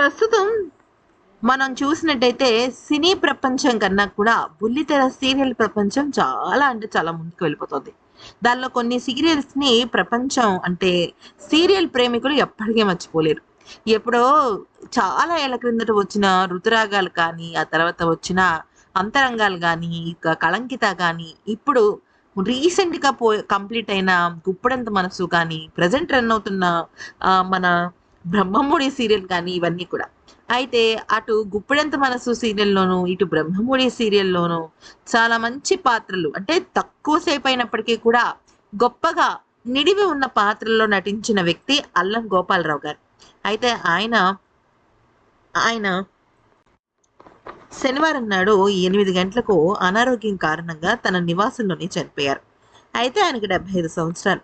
ప్రస్తుతం మనం చూసినట్టయితే సినీ ప్రపంచం కన్నా కూడా బుల్లితెర సీరియల్ ప్రపంచం చాలా అంటే చాలా ముందుకు వెళ్ళిపోతుంది. దానిలో కొన్ని సీరియల్స్ని ప్రపంచం అంటే సీరియల్ ప్రేమికులు ఎప్పటికీ మర్చిపోలేరు. ఎప్పుడో చాలా ఏళ్ళ క్రిందట వచ్చిన ఋతురాగాలు కానీ ఆ తర్వాత వచ్చిన అంతరంగాలు కానీ ఇక కళంకిత కానీ ఇప్పుడు రీసెంట్గా పో కంప్లీట్ అయిన గుప్పడంత మనసు కానీ ప్రజెంట్ రన్ అవుతున్న మన బ్రహ్మముడి సీరియల్ కానీ ఇవన్నీ కూడా. అయితే అటు గుప్పెడంత మనసు సీరియల్లోనూ ఇటు బ్రహ్మముడి సీరియల్లోనూ చాలా మంచి పాత్రలు అంటే తక్కువ సేపు అయినప్పటికీ కూడా గొప్పగా నిడివి ఉన్న పాత్రల్లో నటించిన వ్యక్తి అల్లం గోపాలరావు గారు. అయితే ఆయన ఆయన శనివారం నాడు ఎనిమిది గంటలకు అనారోగ్యం కారణంగా తన నివాసంలోనే చనిపోయారు. అయితే ఆయనకి డెబ్బై ఐదు సంవత్సరాలు.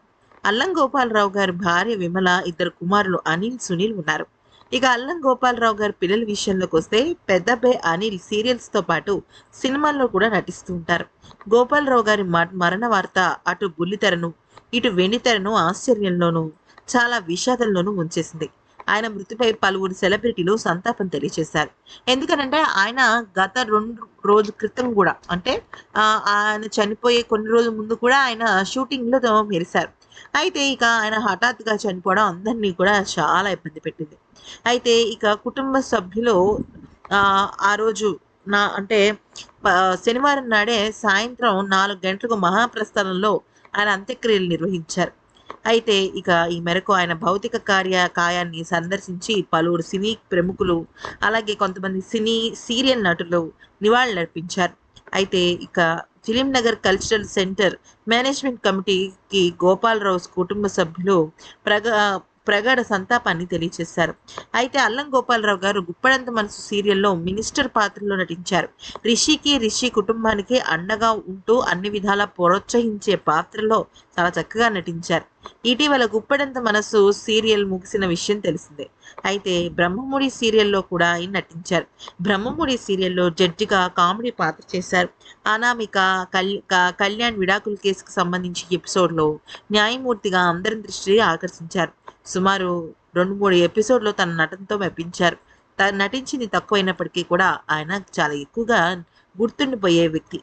అల్లం గోపాలరావు గారి భార్య విమల ఇద్దరు కుమారులు అనిల్ సునీల్ ఉన్నారు. ఇక అల్లం గోపాలరావు గారి పిల్లల విషయంలోకి వస్తే పెద్దబ్బాయి అనిల్ సీరియల్స్తో పాటు సినిమాల్లో కూడా నటిస్తూ ఉంటారు. గోపాలరావు గారి మరణ వార్త అటు బుల్లితెరను ఇటు వెండితెరను ఆశ్చర్యంలోనూ చాలా విషాదంలోనూ ఉంచేసింది ఆయన మృతిపై పలువురు సెలబ్రిటీలు సంతాపం తెలియజేశారు. ఎందుకనంటే ఆయన గత రెండు రోజు క్రితం కూడా అంటే ఆయన చనిపోయే కొన్ని రోజుల ముందు కూడా ఆయన షూటింగ్లో మెరిశారు. అయితే ఇక ఆయన హఠాత్తుగా చనిపోవడం అందరినీ కూడా చాలా ఇబ్బంది పెట్టింది. అయితే ఇక కుటుంబ సభ్యులు ఆ రోజు నా అంటే శనివారం నాడే సాయంత్రం నాలుగు గంటలకు మహాప్రస్థానంలో ఆయన అంత్యక్రియలు నిర్వహించారు. అయితే ఇక ఈ మేరకు ఆయన భౌతిక కార్య కాయాన్ని సందర్శించి పలువురు సినీ ప్రముఖులు అలాగే కొంతమంది సినీ సీరియల్ నటులు నివాళులర్పించారు. అయితే ఇక Film Nagar cultural centre management కమిటీకి గోపాలరావు కుటుంబ సభ్యులు ప్రగ ప్రగాఢ సంతాపాన్ని తెలియజేశారు. అయితే అల్లం గోపాలరావు గారు గుప్పడంత మనసు సీరియల్లో మినిస్టర్ పాత్రలో నటించారు. రిషికి రిషి కుటుంబానికి అండగా ఉంటూ అన్ని విధాలా ప్రోత్సహించే పాత్రలో చాలా చక్కగా నటించారు. ఇటీవల గుప్పడంత మనసు సీరియల్ ముగిసిన విషయం తెలిసిందే. అయితే బ్రహ్మముడి సీరియల్లో కూడా ఆయన నటించారు. బ్రహ్మముడి సీరియల్లో జడ్జిగా కామెడీ పాత్ర చేశారు. అనామిక కల్ కళ్యాణ్ విడాకుల కేసుకు సంబంధించి ఎపిసోడ్లో న్యాయమూర్తిగా అందరి దృష్టి ఆకర్షించారు. సుమారు రెండు మూడు ఎపిసోడ్లో తన నటనతో మెప్పించారు. తను నటించింది తక్కువైనప్పటికీ కూడా ఆయన చాలా ఎక్కువగా గుర్తుండిపోయే వ్యక్తి.